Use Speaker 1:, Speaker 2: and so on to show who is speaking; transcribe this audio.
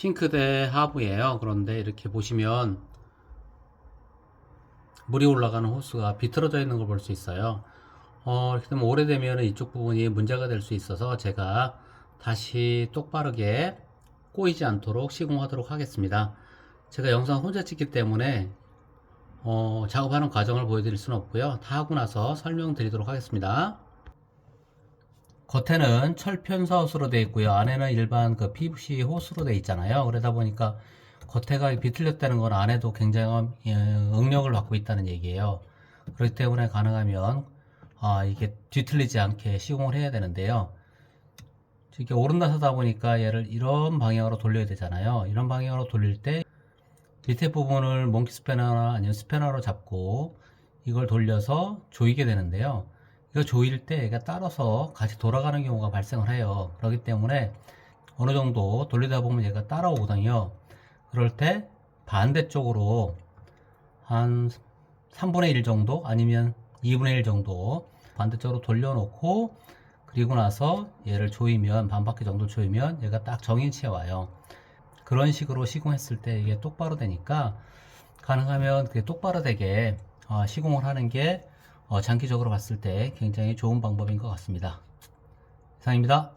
Speaker 1: 싱크대 하부예요. 그런데 이렇게 보시면 물이 올라가는 호스가 비틀어져 있는 걸 볼 수 있어요. 어, 이렇게 되면 오래되면 이쪽 부분이 문제가 될 수 있어서 제가 다시 똑바르게 꼬이지 않도록 시공하도록 하겠습니다. 제가 영상 혼자 찍기 때문에 어, 작업하는 과정을 보여드릴 수는 없고요. 다 하고 나서 설명드리도록 하겠습니다. 겉에는 철편사 호스로 되어 있고요. 안에는 일반 그 PVC 호스로 되어 있잖아요. 그러다 보니까 겉에가 비틀렸다는 건 안에도 굉장한 예, 응력을 받고 있다는 얘기예요. 그렇기 때문에 가능하면 아, 이게 뒤틀리지 않게 시공을 해야 되는데요. 이게 오른나서다 보니까 얘를 이런 방향으로 돌려야 되잖아요. 이런 방향으로 돌릴 때 밑에 부분을 몽키 스패너나 아니면 스패너로 잡고 이걸 돌려서 조이게 되는데요. 이거 조일 때 얘가 따라서 같이 돌아가는 경우가 발생을 해요. 그렇기 때문에 어느 정도 돌리다 보면 얘가 따라오거든요. 그럴 때 반대쪽으로 한 3분의 1 정도 아니면 2분의 1 정도 반대쪽으로 돌려놓고 그리고 나서 얘를 조이면 반 바퀴 정도 조이면 얘가 딱 정인치에 와요. 그런 식으로 시공했을 때 이게 똑바로 되니까 가능하면 그게 똑바로 되게 어, 시공을 하는 게 어, 장기적으로 봤을 때 굉장히 좋은 방법인 것 같습니다. 이상입니다.